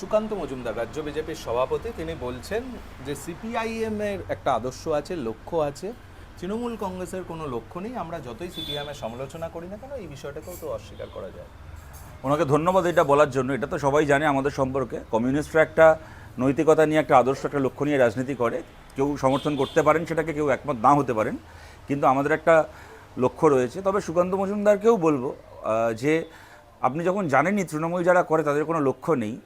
সুকান্ত মজুমদার, রাজ্য বিজেপির সভাপতি, তিনি বলছেন যে সিপিআইএম এর একটা আদর্শ আছে, লক্ষ্য আছে। তৃণমূল কংগ্রেসের কোনো লক্ষ্য নেই, আমরা যতই সিপিআইএম এর সমালোচনা করি না কেন, এই বিষয়টাকেও তো অস্বীকার করা যায়। ওনাকে ধন্যবাদ এটা বলার জন্য। এটা তো সবাই জানে আমাদের সম্পর্কে। কমিউনিস্টরা একটা নৈতিকতা নিয়ে, একটা আদর্শ, একটা লক্ষ্য নিয়ে রাজনীতি করে। কেউ সমর্থন করতে পারেন, সেটাকে কেউ একমত না হতে পারেন। কিন্তু আমাদের একটা লক্ষ্য রয়েছে। তবে সুকান্ত মজুমদারকেও বলব যে আপনি যখন জানেনই তৃণমূল যারা করে, তাদের কোনো লক্ষ্য নেই।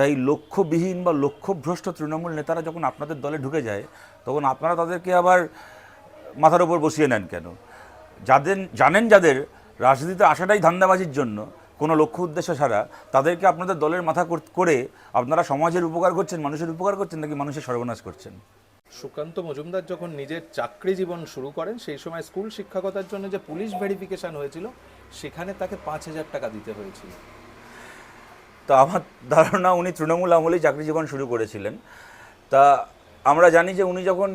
তাই লক্ষ্যবিহীন বা লক্ষ্যভ্রষ্ট তৃণমূল নেতারা যখন আপনাদের দলে ঢুকে যায়, তখন আপনারা তাদেরকে আবার মাথার ওপর বসিয়ে নেন কেন? যাদের, জানেন যাদের রাজনীতিতে আসাটাই ধান্দাবাজির জন্য, কোনো লক্ষ্য উদ্দেশ্য ছাড়া তাদেরকে আপনাদের দলের মাথা কর- আপনারা সমাজের উপকার করছেন, মানুষের উপকার করছেন নাকি মানুষের সর্বনাশ করছেন? সুকান্ত মজুমদার যখন নিজের চাকরি জীবন শুরু করেন, সেই সময় স্কুল শিক্ষকতার জন্য যে পুলিশ ভেরিফিকেশন হয়েছিল, সেখানে তাকে পাঁচ হাজার টাকা দিতে হয়েছিল। তো আমার ধারণা উনি তৃণমূল আমলেই চাকরি জীবন শুরু করেছিলেন। তা আমরা জানি যে উনি যখন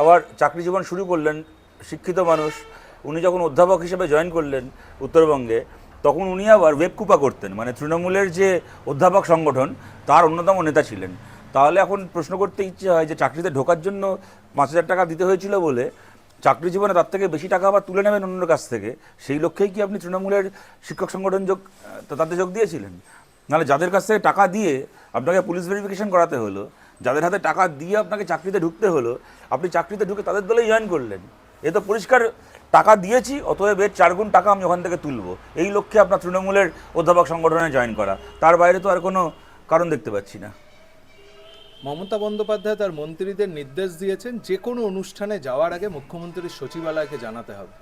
আবার চাকরি জীবন শুরু করলেন, শিক্ষিত মানুষ, উনি যখন অধ্যাপক হিসেবে জয়েন করলেন উত্তরবঙ্গে, তখন উনি আবার ওয়েবকুপা করতেন। মানে তৃণমূলের যে অধ্যাপক সংগঠন, তার অন্যতম নেতা ছিলেন। তাহলে এখন প্রশ্ন করতে ইচ্ছে হয় যে চাকরিতে ঢোকার জন্য পাঁচ হাজার টাকা দিতে হয়েছিল বলে চাকরি জীবনে তার থেকে বেশি টাকা আবার তুলে নেবেন অন্যের কাছ থেকে, সেই লক্ষ্যেই কি আপনি তৃণমূলের শিক্ষক সংগঠন যোগ, তাতে যোগ দিয়েছিলেন? নাহলে যাদের কাছ থেকে টাকা দিয়ে আপনাকে পুলিশ ভেরিফিকেশন করাতে হলো, যাদের হাতে টাকা দিয়ে আপনাকে চাকরিতে ঢুকতে হলো, আপনি চাকরিতে ঢুকে তাদের দলেই জয়েন করলেন। এ তো পরিষ্কার, টাকা দিয়েছি, অতএব এর চারগুণ টাকা আমি ওখান থেকে তুলব। এই লক্ষ্যে আপনার তৃণমূলের অধ্যাপক সংগঠনে জয়েন করা। তার বাইরে তো আর কোনো কারণ দেখতে পাচ্ছি না। মমতা বন্দ্যোপাধ্যায় তার মন্ত্রীদের নির্দেশ দিয়েছেন, যে কোনো অনুষ্ঠানে যাওয়ার আগে মুখ্যমন্ত্রীর সচিবালয়কে জানাতে হবে।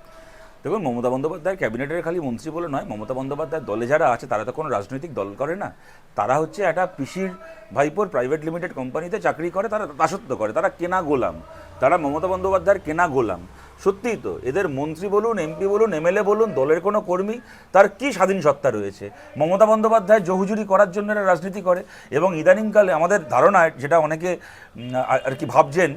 দেখুন, মমতা বন্দ্যোপাধ্যায় ক্যাবিনেটের খালি মন্ত্রী বলে নয়, মমতা বন্দ্যোপাধ্যায় দলে যারা আছে, তারা তো কোনো রাজনৈতিক দল করে না। তারা হচ্ছে একটা পিসির ভাইপোর প্রাইভেট লিমিটেড কোম্পানিতে চাকরি করে, তারা দাসত্ব করে, তারা কেনা গোলাম। তারা মমতা বন্দ্যোপাধ্যায়ের কেনা গোলাম। সত্যিই তো, এদের মন্ত্রী বলুন, এমপি বলুন, এমএলএ বলুন, দলের কোনো কর্মী, তার কি স্বাধীন সত্তা রয়েছে? মমতা বন্দ্যোপাধ্যায় জহুজুরি করার জন্য এরা রাজনীতি করে, এবং ইদানিংকালে আমাদের ধারণায়, যেটা অনেকে আর কি ভাবছেন,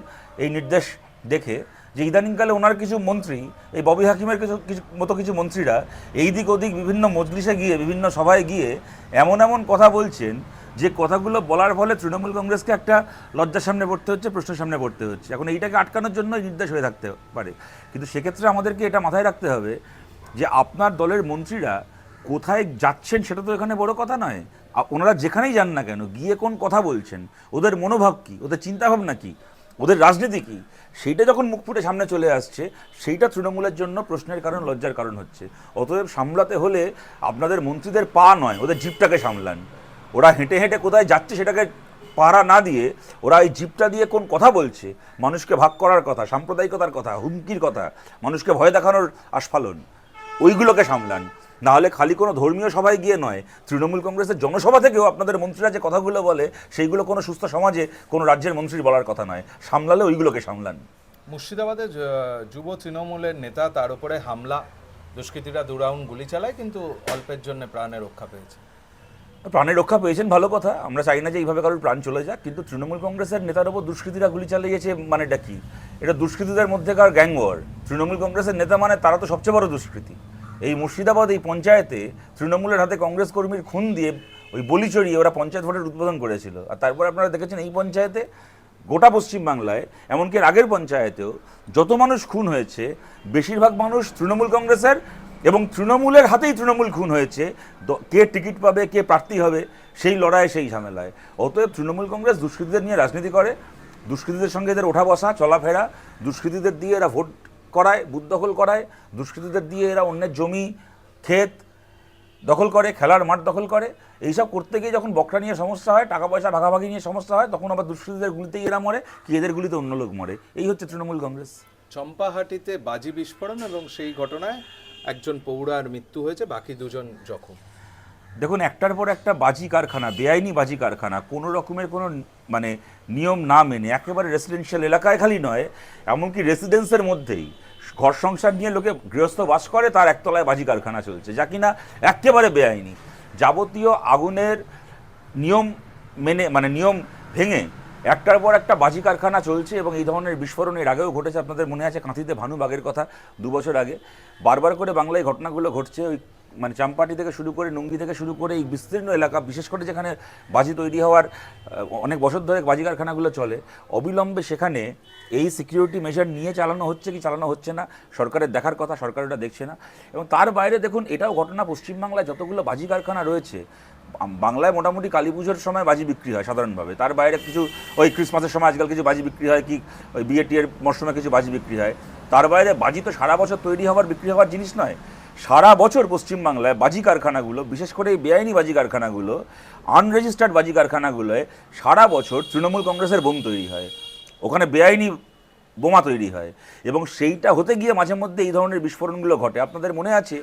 এই নির্দেশ দেখে যে ইদানিংকালে ওনার কিছু মন্ত্রী, এই ববি হাকিমের কিছু কিছু, মতো কিছু মন্ত্রীরা এই দিক ওদিক বিভিন্ন মজলিসে গিয়ে, বিভিন্ন সভায় গিয়ে এমন এমন কথা বলছেন যে কথাগুলো বলার ফলে তৃণমূল কংগ্রেসকে একটা লজ্জার সামনে পড়তে হচ্ছে, প্রশ্নের সামনে পড়তে হচ্ছে। এখন এইটাকে আটকানোর জন্য নির্দেশ হয়ে থাকতে পারে। কিন্তু সেক্ষেত্রে আমাদেরকে এটা মাথায় রাখতে হবে যে আপনার দলের মন্ত্রীরা কোথায় যাচ্ছেন সেটা তো এখানে বড় কথা নয়। ওনারা যেখানেই যান না কেন, গিয়ে কোন কথা বলছেন, ওদের মনোভাব কী, ওদের চিন্তাভাবনা কী? ওদের রাজনীতি কী? সেইটা যখন মুখ ফুটে সামনে চলে আসছে, সেইটা তৃণমূলের জন্য প্রশ্নের কারণ, লজ্জার কারণ হচ্ছে। অতএব সামলাতে হলে আপনাদের মন্ত্রীদের পা নয়, ওদের জিপটাকে সামলান। ওরা হেঁটে হেঁটে কোথায় যাচ্ছে সেটাকে পাহারা না দিয়ে, ওরা এই জিপটা দিয়ে কোন কথা বলছে? মানুষকে ভাগ করার কথা, সাম্প্রদায়িকতার কথা, হুমকির কথা, মানুষকে ভয় দেখানোর আস্ফালন, ওইগুলোকে সামলান। না হলে খালি কোনো ধর্মীয় সভায় গিয়ে নয় তৃণমূল কংগ্রেসের জনসভা থেকেও আপনাদের মন্ত্রীরা যে কথাগুলো বলে সেইগুলো কোনো সুস্থ সমাজে কোনো রাজ্যের মন্ত্রীর বলার কথা নয়। সামলালে ওইগুলোকে সামলান। মুর্শিদাবাদে যুব তৃণমূলের নেতা তার উপরে হামলা। দুষ্কৃতীরা দু রাউন্ড গুলি চালায় কিন্তু অল্পের জন্য প্রাণে রক্ষা পেয়েছে। প্রাণের রক্ষা পেয়েছেন ভালো কথা। আমরা চাই না যে এইভাবে কারোর প্রাণ চলে যাক কিন্তু তৃণমূল কংগ্রেসের নেতার ওপর দুষ্কৃতীরা গুলি চালিয়েছে মানে এটা কি? এটা দুষ্কৃতীদের মধ্যেকার গ্যাং ওয়ার। তৃণমূল কংগ্রেসের নেতা মানে তারা তো সবচেয়ে বড় দুষ্কৃতী। এই মুর্শিদাবাদ, এই পঞ্চায়েতে তৃণমূলের হাতে কংগ্রেস কর্মীর খুন দিয়ে ওই বলি চড়িয়ে ওরা পঞ্চায়েত ভোটের উদ্বোধন করেছিল। আর তারপর আপনারা দেখেছেন এই পঞ্চায়েতে গোটা পশ্চিমবাংলায়, এমনকি আগের পঞ্চায়েতেও যত মানুষ খুন হয়েছে, বেশিরভাগ মানুষ তৃণমূল কংগ্রেসের এবং তৃণমূলের হাতেই তৃণমূল খুন হয়েছে। কে টিকিট পাবে, কে প্রার্থী হবে, সেই লড়াই, সেই ঝামেলায়। অতএব তৃণমূল কংগ্রেস দুষ্কৃতীদের নিয়ে রাজনীতি করে। দুষ্কৃতীদের সঙ্গে এদের ওঠা বসা চলাফেরা, দুষ্কৃতীদের দিয়ে এরা ভোট করায় বুথ দখল করায় দুষ্কৃতীদের দিয়ে এরা অন্যের জমি ক্ষেত দখল করে খেলার মাঠ দখল করে। এইসব করতে গিয়ে যখন বকরা নিয়ে সমস্যা হয় টাকা পয়সা ভাগাভাগি নিয়ে সমস্যা হয় তখন আবার দুষ্কৃতীদের গুলিতেই এরা মরে কি এদের গুলিতে অন্য লোক মরে। এই হচ্ছে তৃণমূল কংগ্রেস। চম্পাহাটিতে বাজি বিস্ফোরণ এবং সেই ঘটনায় একজন পৌরার মৃত্যু হয়েছে বাকি দুজন জখম। দেখুন একটার পর একটা বাজি কারখানা বেআইনি বাজি কারখানা কোনো রকমের কোনো মানে নিয়ম না মেনে একেবারে রেসিডেন্সিয়াল এলাকায় খালি নয় এমনকি রেসিডেন্সের মধ্যেই ঘর সংসার নিয়ে লোকে গৃহস্থ বাস করে, তার একতলায় বাজি কারখানা চলছে, যা কিনা একেবারে বেআইনি। যাবতীয় আগুনের নিয়ম মেনে মানে নিয়ম ভেঙে একটার পর একটা বাজি কারখানা চলছে এবং এই ধরনের বিস্ফোরণ এর আগেও ঘটেছে। আপনাদের মনে আছে কাঁথিতে ভানু বাঘের কথা দু বছর আগে। বারবার করে বাংলায় ঘটনাগুলো ঘটছে। ওই মানে চাম্পাটি থেকে শুরু করে নুঙ্গি থেকে শুরু করে এই বিস্তীর্ণ এলাকা, বিশেষ করে যেখানে বাজি তৈরি হওয়ার অনেক বছর ধরে বাজি কারখানাগুলো চলে, অবিলম্বে সেখানে এই সিকিউরিটি মেজার নিয়ে চালানো হচ্ছে কি চালানো হচ্ছে না, সরকারের দেখার কথা, সরকার ওটা দেখছে না। এবং তার বাইরে দেখুন, এটাও ঘটনা পশ্চিমবাংলায় যতগুলো বাজি কারখানা রয়েছে বাংলায় মোটামুটি কালী পুজোর সময় বাজি বিক্রি হয় সাধারণভাবে। তার বাইরে কিছু ওই ক্রিসমাসের সময় আজকাল কিছু বাজি বিক্রি হয় কি, ওই বিয়ে টিয়ের মরশুমে কিছু বাজি বিক্রি হয়। তার বাইরে বাজি তো সারা বছর তৈরি হওয়ার, বিক্রি হওয়ার জিনিস নয়। সারা বছর পশ্চিমবাংলায় বাজি কারখানাগুলো, বিশেষ করে এই বেআইনি বাজি কারখানাগুলো আনরেজিস্টার্ড বাজি কারখানাগুলোয় সারা বছর তৃণমূল কংগ্রেসের বোম তৈরি হয়। ওখানে বেআইনি বোমা তৈরি হয় এবং সেইটা হতে গিয়ে মাঝে মধ্যে এই ধরনের বিস্ফোরণগুলো ঘটে। আপনাদের মনে আছে?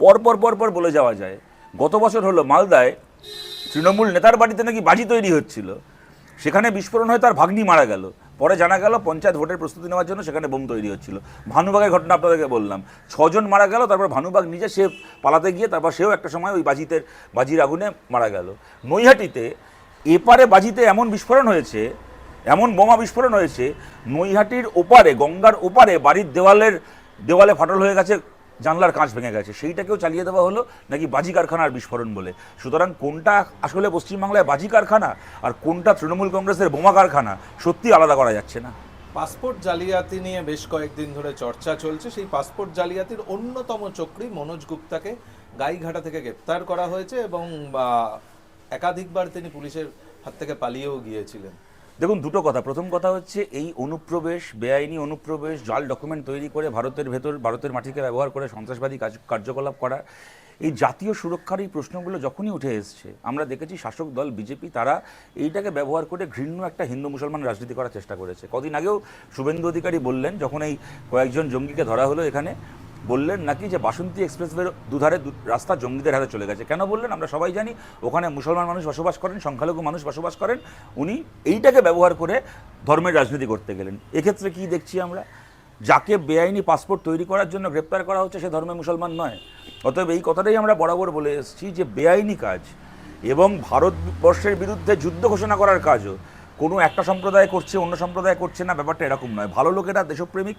পর পর পর পর বলে যাওয়া যায়। গত বছর হলো মালদায় তৃণমূল নেতার বাড়িতে নাকি বাজি তৈরি হচ্ছিল। সেখানে বিস্ফোরণ হয়ে, তার ভাগ্নি মারা গেল। পরে জানা গেল পঞ্চায়েত ভোটের প্রস্তুতি নেওয়ার জন্য সেখানে বোম তৈরি হচ্ছিল। ভানুবাগের ঘটনা আপনাদেরকে বললাম। ছজন মারা গেল, তারপর ভানুবাগ নিজে সে পালাতে গিয়ে, তারপর সেও একটা সময় ওই বাজিতে বাজির আগুনে মারা গেল। নৈহাটিতে এপারে বাজিতে এমন বিস্ফোরণ হয়েছে, এমন বোমা বিস্ফোরণ হয়েছে, নৈহাটির ওপারে, গঙ্গার ওপারে বাড়ির দেওয়ালের, দেওয়ালে ফাটল হয়ে গেছে জানলার কাঁচ ভেঙে গেছে। সেইটাকেও চালিয়ে দেওয়া হলো নাকি বাজি কারখানার বিস্ফোরণ বলে? সুতরাং কোনটা আসলে পশ্চিমবাংলায় বাজি কারখানা আর কোনটা তৃণমূল কংগ্রেসের বোমা কারখানা সত্যি আলাদা করা যাচ্ছে না? পাসপোর্ট জালিয়াতি নিয়ে বেশ কয়েকদিন ধরে চর্চা চলছে। সেই পাসপোর্ট জালিয়াতির অন্যতম চক্রী মনোজ গুপ্তাকে গাইঘাটা থেকে গ্রেপ্তার করা হয়েছে এবং একাধিকবার তিনি পুলিশের হাত থেকে পালিয়েও গিয়েছিলেন। দেখুন, দুটো কথা। প্রথম কথা হচ্ছে, এই অনুপ্রবেশ, বেআইনি অনুপ্রবেশ, জাল ডকুমেন্ট তৈরি করে ভারতের ভেতর, ভারতের মাটিকে ব্যবহার করে সন্ত্রাসবাদী কাজ, কার্যকলাপ করা, এই জাতীয় সুরক্ষার এই প্রশ্নগুলো যখনই উঠে এসছে, আমরা দেখেছি শাসক দল, বিজেপি, তারা এইটাকে ব্যবহার করে ঘৃণ্য একটা হিন্দু মুসলমান রাজনীতি করার চেষ্টা করেছে। কদিন আগেও শুভেন্দু অধিকারী বললেন, যখন এই কয়েকজন জঙ্গিকে ধরা হলো এখানে বললেন নাকি যে বাসন্তী এক্সপ্রেসওয়ের দুধারে রাস্তা জঙ্গিদের হাতে চলে গেছে। কেন বললেন? আমরা সবাই জানি ওখানে মুসলমান মানুষ বসবাস করেন, সংখ্যালঘু মানুষ বসবাস করেন। উনি এইটাকে ব্যবহার করে ধর্মের রাজনীতি করতে গেলেন। এক্ষেত্রে কি দেখছি আমরা? যাকে বেআইনি পাসপোর্ট তৈরি করার জন্য গ্রেপ্তার করা হচ্ছে সে ধর্মে মুসলমান নয়। অতএব এই কথাটাই আমরা বরাবর বলে এসেছি যে বেআইনি কাজ এবং ভারতবর্ষের বিরুদ্ধে যুদ্ধ ঘোষণা করার কাজও কোনো একটা সম্প্রদায় করছে, অন্য সম্প্রদায় করছে না। ব্যাপারটা এরকম নয়। ভালো লোকেরা দেশপ্রেমিক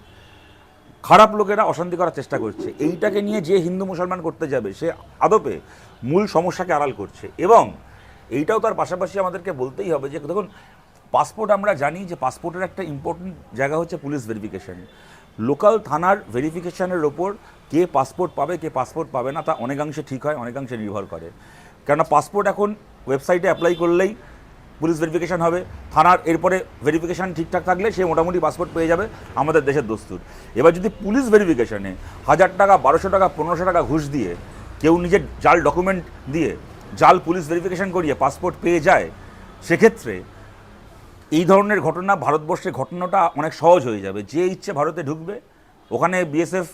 খারাপ লোকেরা অশান্তি করার চেষ্টা করছে। এইটাকে নিয়ে যে হিন্দু মুসলমান করতে যাবে, সে আদপে মূল সমস্যাকে আড়াল করছে। এবং এইটাও তার পাশাপাশি আমাদেরকে বলতেই হবে যে, দেখুন পাসপোর্ট আমরা জানি যে পাসপোর্টের একটা ইম্পর্টেন্ট জায়গা হচ্ছে পুলিশ ভেরিফিকেশন লোকাল থানার ভেরিফিকেশনের ওপর কে পাসপোর্ট পাবে, কে পাসপোর্ট পাবে না, তা অনেকাংশে ঠিক হয়, অনেকাংশে নির্ভর করে। কেননা পাসপোর্ট এখন ওয়েবসাইটে অ্যাপ্লাই করলেই পুলিশ ভেরিফিকেশান হবে, থানার এরপরে ভেরিফিকেশান ঠিকঠাক থাকলে সে মোটামুটি পাসপোর্ট পেয়ে যাবে, আমাদের দেশের দস্তুর। এবার যদি পুলিশ ভেরিফিকেশানে হাজার টাকা, বারোশো টাকা, পনেরোশো টাকা ঘুষ দিয়ে কেউ নিজের জাল ডকুমেন্ট দিয়ে জাল পুলিশ ভেরিফিকেশন করিয়ে পাসপোর্ট পেয়ে যায়, সেক্ষেত্রে এই ধরনের ঘটনা, ভারতবর্ষে ঘটনাটা অনেক সহজ হয়ে যাবে। যে ইচ্ছে ভারতে ঢুকবে, ওখানে বিএসএফ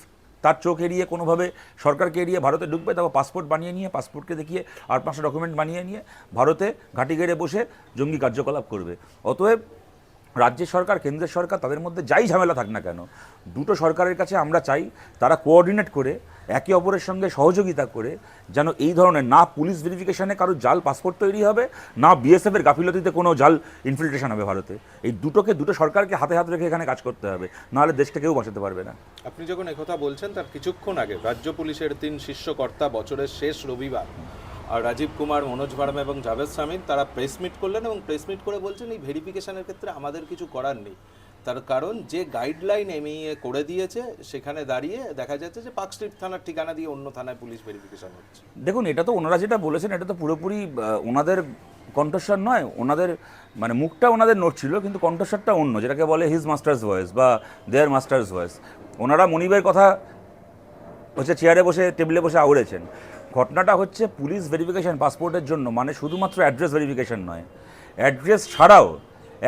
তার চোখ এড়িয়ে কোনোভাবে সরকারকে এড়িয়ে ভারতে ঢুকবে, তারপর পাসপোর্ট বানিয়ে নিয়ে, পাসপোর্টকে দেখিয়ে আর পাঁচটা ডকুমেন্ট বানিয়ে নিয়ে ভারতে ঘাঁটি গেড়ে বসে জঙ্গি কার্যকলাপ করবে। অতএব রাজ্যের সরকার, কেন্দ্রের সরকার, তাদের মধ্যে যাই ঝামেলা থাক না কেন, দুটো সরকারের কাছে আমরা চাই তারা কোঅর্ডিনেট করে, একে অপরের সঙ্গে সহযোগিতা করে যেন এই ধরনের না পুলিশ ভেরিফিকেশনে কারও জাল পাসপোর্ট তৈরি হবে, না বিএসএফের গাফিলতিতে কোনো জাল ইনফিল্ট্রেশন হবে ভারতে। এই দুটোকে, দুটো সরকারকে হাতে হাত রেখে এখানে কাজ করতে হবে, নাহলে দেশকে কেউ বাঁচাতে পারবে না। আপনি যখন একথা বলছেন, তার কিছুক্ষণ আগে রাজ্য পুলিশের তিন শীর্ষকর্তা বছরের শেষ রবিবার রাজীব কুমার, মনোজ ভার্মা এবং জাভেদ সামিন তারা প্রেস মিট করলেন এবং প্রেস মিট করে বলছেন এই ভেরিফিকেশনের ক্ষেত্রে আমাদের কিছু করার নেই। তার কারণ যে গাইডলাইন এমইএ করে দিয়েছে, সেখানে দাঁড়িয়ে দেখা যাচ্ছে যে পার্ক স্ট্রিট থানার ঠিকানা দিয়ে অন্য থানায় পুলিশ ভেরিফিকেশন হচ্ছে। দেখুন, এটা তো ওনারা যেটা বলেছেন, এটা তো পুরোপুরি ওনাদের কণ্ঠস্বর নয়, ওনাদের মানে মুখটা ওনাদের নোট ছিল কিন্তু কণ্ঠস্বরটা অন্য, যেটাকে বলে হিজ মাস্টার্স ভয়েস বা দেয়ার মাস্টার্স ভয়েস ওনারা মনিবের কথা হচ্ছে চেয়ারে বসে টেবিলে বসে আউড়েছেন ঘটনাটা হচ্ছে পুলিশ ভেরিফিকেশন পাসপোর্টের জন্য মানে শুধুমাত্র অ্যাড্রেস ভেরিফিকেশন নয়। অ্যাড্রেস ছাড়াও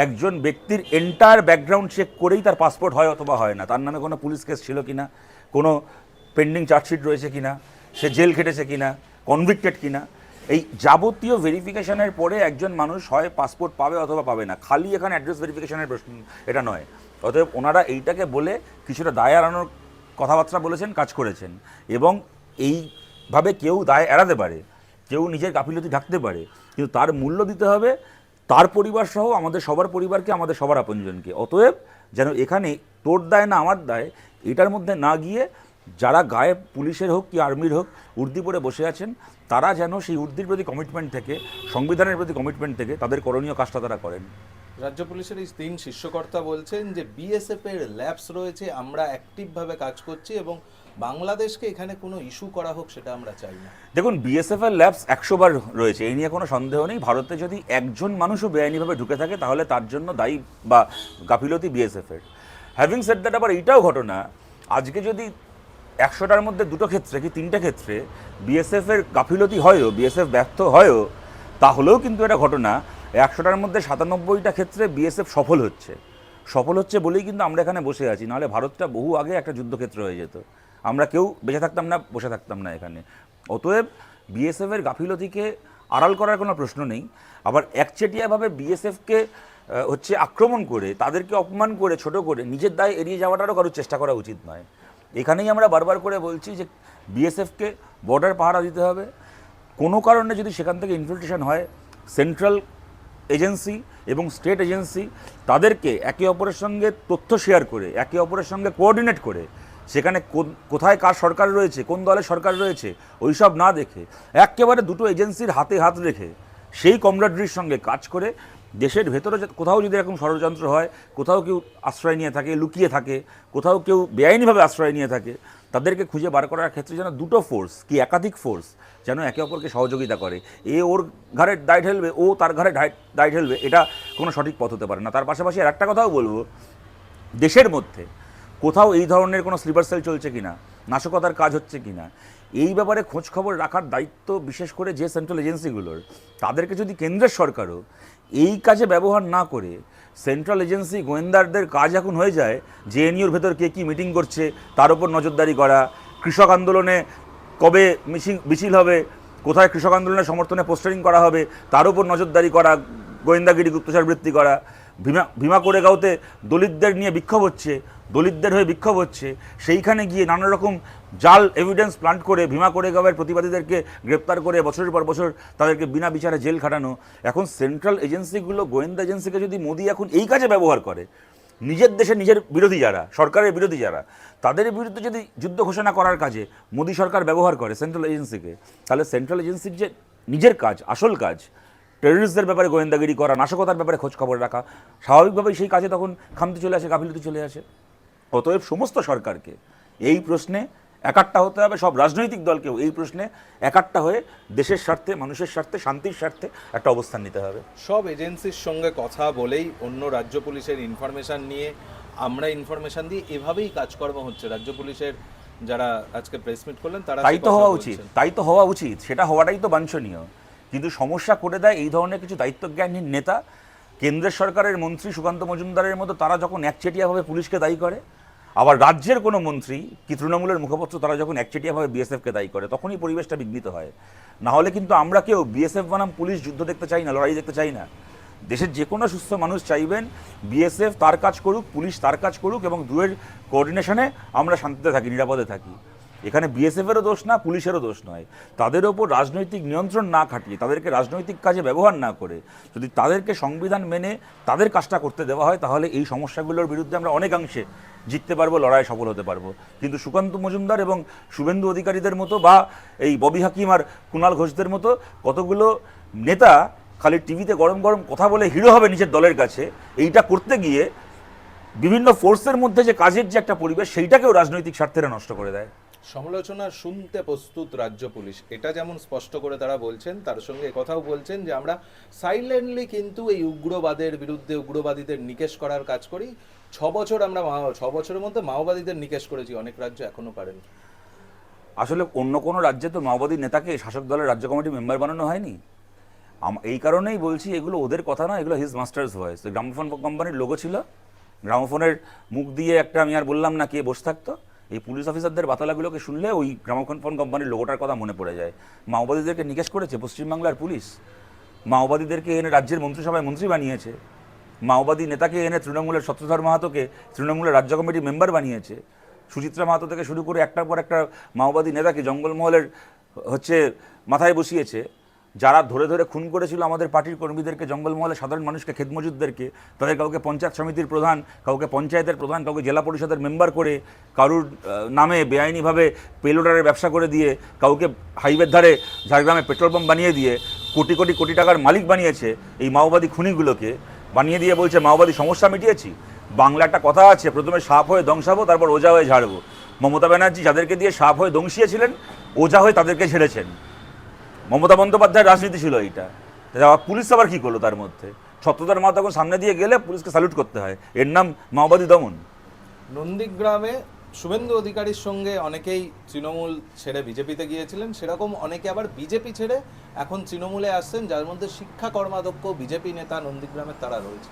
একজন ব্যক্তির এন্টায়ার ব্যাকগ্রাউন্ড চেক করেই তার পাসপোর্ট হয় অথবা হয় না। তার নামে কোনো পুলিশ কেস ছিল কিনা, কোনো পেন্ডিং চার্জশিট রয়েছে কিনা, সে জেল খেটেছে কিনা কনভিক্টেড কিনা, এই যাবতীয় ভেরিফিকেশনের পরে একজন মানুষ হয় পাসপোর্ট পাবে অথবা পাবে না। খালি এখানে অ্যাড্রেস ভেরিফিকেশনের প্রশ্ন, এটা নয়। অতএব ওনারা এইটাকে বলে কিছুটা দায় এড়ানোর কথাবার্তা বলেছেন, কাজ করেছেন। এবং এইভাবে কেউ দায় এড়াতে পারে, কেউ নিজের গাফিলতি ঢাকতে পারে, কিন্তু তার মূল্য দিতে হবে, তার পরিবার সহ আমাদের সবার পরিবারকে, আমাদের সবার আপনজনকে। অতএব যেন এখানে তোর দায় না আমার দায়, এটার মধ্যে না গিয়ে যারা গায়ে পুলিশের হোক কি আর্মির হোক, উর্দি পরে বসে আছেন, তারা যেন সেই উর্দির প্রতি কমিটমেন্ট থেকে, সংবিধানের প্রতি কমিটমেন্ট থেকে তাদের করণীয় কাজটা তারা করেন। রাজ্য পুলিশের এই তিন শীর্ষকর্তা বলছেন যে বিএসএফ এর ল্যাবস রয়েছে, আমরা অ্যাক্টিভভাবে কাজ করছি এবং বাংলাদেশকে এখানে কোনো ইস্যু করা হোক সেটা আমরা চাই না। দেখুন বিএসএফ এর ল্যাবস একশো বার রয়েছে, এই নিয়ে কোনো সন্দেহ নেই। ভারতে যদি একজন মানুষও বেআইনিভাবে ঢুকে থাকে, তাহলে তার জন্য দায়ী বা গাফিলতি বিএসএফ এর। হ্যাভিং সেট দ্যাট আবার এইটাও ঘটনা, আজকে যদি একশোটার মধ্যে দুটো ক্ষেত্রে কি তিনটে ক্ষেত্রে বিএসএফ এর গাফিলতি হয়ও বিএসএফ ব্যর্থ হয়ও, তাহলেও কিন্তু এটা ঘটনা, একশোটার মধ্যে সাতানব্বইটা ক্ষেত্রে বিএসএফ সফল হচ্ছে। সফল হচ্ছে বলেই কিন্তু আমরা এখানে বসে আছি, নাহলে ভারতটা বহু আগে একটা যুদ্ধক্ষেত্র হয়ে যেত। আমরা কেউ বেঁচে থাকতাম না, বসে থাকতাম না এখানে। অতএব বিএসএফের গাফিলতিকে আড়াল করার কোনো প্রশ্ন নেই। আবার একচেটিয়াভাবে বিএসএফকে হচ্ছে আক্রমণ করে, তাদেরকে অপমান করে, ছোট করে, নিজের দায় এড়িয়ে যাওয়াটারও কারোর চেষ্টা করা উচিত নয়। এখানেই আমরা বারবার করে বলছি যে বিএসএফকে বর্ডার পাহারা দিতে হবে। কোনো কারণে যদি সেখান থেকে ইনফিল্ট্রেশন হয় সেন্ট্রাল এজেন্সি এবং স্টেট এজেন্সি তাদেরকে একে অপরের সঙ্গে তথ্য শেয়ার করে, একে অপরের সঙ্গে কোঅর্ডিনেট করে সেখানে কোথায় কার সরকার রয়েছে, কোন দলের সরকার রয়েছে, ওইসব না দেখে একেবারে দুটো এজেন্সির হাতে হাত রেখে সেই কমরাডরির সঙ্গে কাজ করে দেশের ভেতরে কোথাও যদি এরকম ষড়যন্ত্র হয়, কোথাও কেউ আশ্রয় নিয়ে থাকে, লুকিয়ে থাকে, কোথাও কেউ বেআইনিভাবে আশ্রয় নিয়ে থাকে, তাদেরকে খুঁজে বার করার ক্ষেত্রে যেন দুটো ফোর্স কি একাধিক ফোর্স যেন একে অপরকে সহযোগিতা করে। এ ওর ঘাড়ে দায় ঠেলবে ও তার ঘাড়ে দায় ঠেলবে এটা কোনো সঠিক পথ হতে পারে না। তার পাশাপাশি আর একটা কথাও বলব, দেশের মধ্যে কোথাও এই ধরনের কোনো স্লিপার সেল চলছে কিনা, নাশকতার কাজ হচ্ছে কিনা, এই ব্যাপারে খোঁজ খবর রাখার দায়িত্ব বিশেষ করে যে সেন্ট্রাল এজেন্সিগুলোর তাদেরকে যদি কেন্দ্রের সরকারও এই কাজে ব্যবহার না করে সেন্ট্রাল এজেন্সি গোয়েন্দারদের কাজ এখন হয়ে যায় জেএনইউর ভেতর কে কী মিটিং করছে, তার উপর নজরদারি করা, কৃষক আন্দোলনে কবে মিছিল মিছিল হবে, কোথায় কৃষক আন্দোলনের সমর্থনে পোস্টারিং করা হবে, তার উপর নজরদারি করা, গোয়েন্দাগিরি গুপ্তচর বৃত্তি করা, ভীমা ভীমা কোরেগাঁওতে দলিতদের নিয়ে বিক্ষোভ হচ্ছে দলিতদের হয়ে বিক্ষোভ হচ্ছে, সেইখানে গিয়ে নানা রকম জাল এভিডেন্স প্লান্ট করে, ভীমা কোরেগাঁওয়ের প্রতিবাদীদেরকে গ্রেপ্তার করে বছরের পর বছর তাদেরকে বিনা বিচারে জেল খাটানো। এখন সেন্ট্রাল এজেন্সিগুলো গোয়েন্দা এজেন্সিকে যদি মোদী এখন এই কাজে ব্যবহার করে, নিজের দেশে নিজের বিরোধী যারা, সরকারের বিরোধী যারা, তাদের বিরুদ্ধে যদি যুদ্ধ ঘোষণা করার কাজে মোদী সরকার ব্যবহার করে সেন্ট্রাল এজেন্সিকে তাহলে সেন্ট্রাল এজেন্সির যে নিজের কাজ, আসল কাজ টেররিস্টদের ব্যাপারে গোয়েন্দাগিরি করা, নাশকতার ব্যাপারে খোঁজ খবর রাখা, স্বাভাবিকভাবেই সেই কাজে তখন খামতি চলে আসে, গাফিলতি চলে আসে। অতএব সমস্ত সরকারকে এই প্রশ্নে একাট্টা হতে হবে সব রাজনৈতিক দলকেও এই প্রশ্নে একাট্টা হয়ে দেশের স্বার্থে মানুষের স্বার্থে শান্তির স্বার্থে একটা অবস্থান নিতে হবে। সব এজেন্সির সঙ্গে কথা বলেই অন্য রাজ্য পুলিশের ইনফরমেশন নিয়ে আমরা ইনফরমেশন দিয়ে এভাবেই কাজকর্ম হচ্ছে। রাজ্য পুলিশের যারা আজকে প্রেস মিট করলেন তারা তাই তো হওয়া উচিত তাই তো হওয়া উচিত সেটা হওয়াটাই তো বাঞ্ছনীয়। কিন্তু সমস্যা করে দেয় এই ধরনের কিছু দায়িত্বজ্ঞানহীন নেতা কেন্দ্রের সরকারের মন্ত্রী সুকান্ত মজুমদারের মতো তারা যখন একচেটিয়াভাবে পুলিশকে দায়ী করে আবার রাজ্যের কোনো মন্ত্রী কি তৃণমূলের মুখপত্র, তারা যখন একচেটিয়াভাবে বিএসএফকে দায়ী করে, তখনই পরিবেশটা বিঘ্নিত হয়। না হলে কিন্তু আমরা কেউ বিএসএফ বনাম, পুলিশ যুদ্ধ দেখতে চাই না, লড়াই দেখতে চাই না। দেশের যে কোনো সুস্থ মানুষ চাইবেন বিএসএফ তার কাজ করুক, পুলিশ তার কাজ করুক এবং দুয়ের কোঅর্ডিনেশনে আমরা শান্তিতে থাকি, নিরাপদে থাকি। এখানে বিএসএফেরও দোষ না, পুলিশেরও দোষ নয়। তাদের ওপর রাজনৈতিক নিয়ন্ত্রণ না খাটিয়ে, তাদেরকে রাজনৈতিক কাজে ব্যবহার না করে, যদি তাদেরকে সংবিধান মেনে তাদের কাজটা করতে দেওয়া হয়, তাহলে এই সমস্যাগুলোর বিরুদ্ধে আমরা অনেকাংশে জিততে পারব, লড়াই সফল হতে পারব। কিন্তু সুকান্ত মজুমদার এবং শুভেন্দু অধিকারীদের মতো বা এই ববি হাকিম আর কুণাল ঘোষদের মতো কতগুলো নেতা খালি টিভিতে গরম গরম কথা বলে হিরো হবে নিজের দলের কাছে, এইটা করতে গিয়ে বিভিন্ন ফোর্সের মধ্যে যে কাজের যে একটা পরিবেশ, সেইটাকেও রাজনৈতিক স্বার্থেরা নষ্ট করে দেয়। সমালোচনা শুনতে প্রস্তুত রাজ্য পুলিশ। এটা যেমন স্পষ্ট করে তারা বলছেন, তার সঙ্গে কথাও বলছেন যে আমরা সাইলেন্টলি কিন্তু এই উগ্রবাদের বিরুদ্ধে উগ্রবাদীদের নিকেশ করার কাজ করি। ছ বছর আমরা ছ বছরের মধ্যে মাওবাদীদের নিকেশ করেছি, অনেক রাজ্য এখনও পারেন। আসলে অন্য কোনো রাজ্যে তো মাওবাদী নেতাকে শাসক দলের রাজ্য কমিটি মেম্বার বানানো হয়নি। এই কারণেই বলছি এগুলো ওদের কথা না, এগুলো হিজ মাস্টার্স ভয়েস গ্রামোফোন কোম্পানির লোগো ছিল, গ্রামোফোনের মুখ দিয়ে একটা আমি আর বললাম না কে বসে থাকতো। এই পুলিশ অফিসারদের বাতালাগুলোকে শুনলে ওই গ্রামোফোন ফোন কোম্পানির লোগোটার কথা মনে পড়ে যায়। মাওবাদীদেরকে নিকেশ করেছে পশ্চিমবাংলার পুলিশ। মাওবাদীদেরকে এনে রাজ্যের মন্ত্রিসভায় মন্ত্রী বানিয়েছে। মাওবাদী নেতাকে এনে তৃণমূলের সত্যধর মাহাতোকে তৃণমূলের রাজ্য কমিটির মেম্বার বানিয়েছে। সুচিত্রা মাহাতো থেকে শুরু করে একটার পর একটা মাওবাদী নেতাকে জঙ্গলমহলের হচ্ছে মাথায় বসিয়েছে। যারা ধরে ধরে খুন করেছিল আমাদের পার্টির কর্মীদেরকে, জঙ্গলমহলে সাধারণ মানুষকে খেতমজুরদেরকে তাদের কাউকে পঞ্চায়েত সমিতির প্রধান, কাউকে পঞ্চায়েতের প্রধান, কাউকে জেলা পরিষদের মেম্বার করে কারুর নামে বেআইনিভাবে পেলোডারের ব্যবসা করে দিয়ে কাউকে হাইওয়ের ধারে ঝাড়গ্রামে পেট্রোল পাম্প বানিয়ে দিয়ে কোটি কোটি কোটি টাকার মালিক বানিয়েছে এই মাওবাদী খুনিগুলোকে, বানিয়ে দিয়ে বলছে, মাওবাদী সমস্যা মিটিয়েছি বাংলা একটা কথা আছে, প্রথমে সাপ হয়ে ধ্বংসাবো তারপর ওজা হয়ে ঝাড়বো। মমতা ব্যানার্জি যাদেরকে দিয়ে সাপ হয়ে দংশিয়েছিলেন, ওজা হয়ে তাদেরকে ছেড়েছেন। মমতা বন্দ্যোপাধ্যায়ের রাজনীতি ছিল এইটা। পুলিশ আবার কী করল তার মধ্যে? সত্যতার মা তখন সামনে দিয়ে গেলে পুলিশকে স্যালুট করতে হয়। এর নাম মাওবাদী দমন। নন্দীগ্রামে শুভেন্দু অধিকারীর সঙ্গে অনেকেই তৃণমূল ছেড়ে বিজেপিতে গিয়েছিলেন। সেরকম অনেকে আবার বিজেপি ছেড়ে এখন তৃণমূলে আসছেন যার মধ্যে শিক্ষা কর্মাধ্যক্ষ বিজেপি নেতা নন্দীগ্রামের তারা রয়েছে।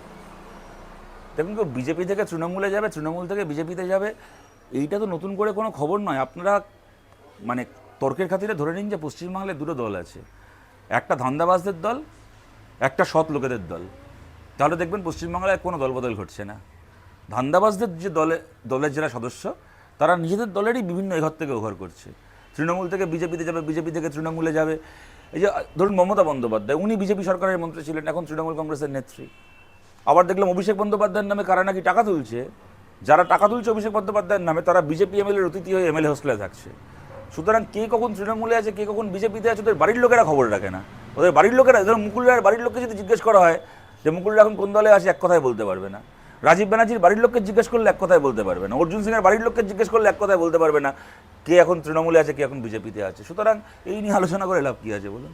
দেখুন কেউ বিজেপি থেকে তৃণমূলে যাবে তৃণমূল থেকে বিজেপিতে যাবে এইটা তো নতুন করে কোনো খবর নয়। আপনারা মানে তর্কের খাতিরে ধরে নিন যে পশ্চিমবাংলায় দুটো দল আছে। একটা ধান্দাবাজদের দল, একটা সৎ লোকেদের দল। তাহলে দেখবেন পশ্চিমবাংলায় কোনো দলবদল ঘটছে না। ধান্দাবাজদের যে দলে, দলের যারা সদস্য, তারা নিজেদের দলেরই বিভিন্ন এঘর থেকে ওঘর করছে। তৃণমূল থেকে বিজেপিতে যাবে, বিজেপি থেকে তৃণমূলে যাবে। এই যে, ধরুন মমতা বন্দ্যোপাধ্যায়, উনি বিজেপি সরকারের মন্ত্রী ছিলেন, এখন তৃণমূল কংগ্রেসের নেত্রী। আবার দেখলাম অভিষেক বন্দ্যোপাধ্যায়ের নামে কারা নাকি টাকা তুলছে, যারা টাকা তুলছে অভিষেক বন্দ্যোপাধ্যায়ের নামে, তারা বিজেপি এমএলএর অতিথি হয়ে এমএলএ হোস্টেলে থাকছে। সুতরাং কে কখন তৃণমূলে আছে, কে কখন বিজেপিতে আছে, ওদের বাড়ির লোকেরা খবর রাখে না। ওদের বাড়ির লোকেরা ধরুন মুকুল রায়ের বাড়ির লোককে যদি জিজ্ঞেস করা হয় যে মুকুলরা এখন কোন দলে আছে, এক কথায় বলতে পারবে না। রাজীব ব্যানার্জির বাড়ির লোককে জিজ্ঞেস করলে এক কথায় বলতে পারবে না। অর্জুন সিংয়ের বাড়ির লোককে জিজ্ঞেস করলে এক কথায় বলতে পারবে না কে এখন তৃণমূলে আছে, কে এখন বিজেপিতে আছে। সুতরাং এই নিয়ে আলোচনা করে লাভ কী আছে বলুন?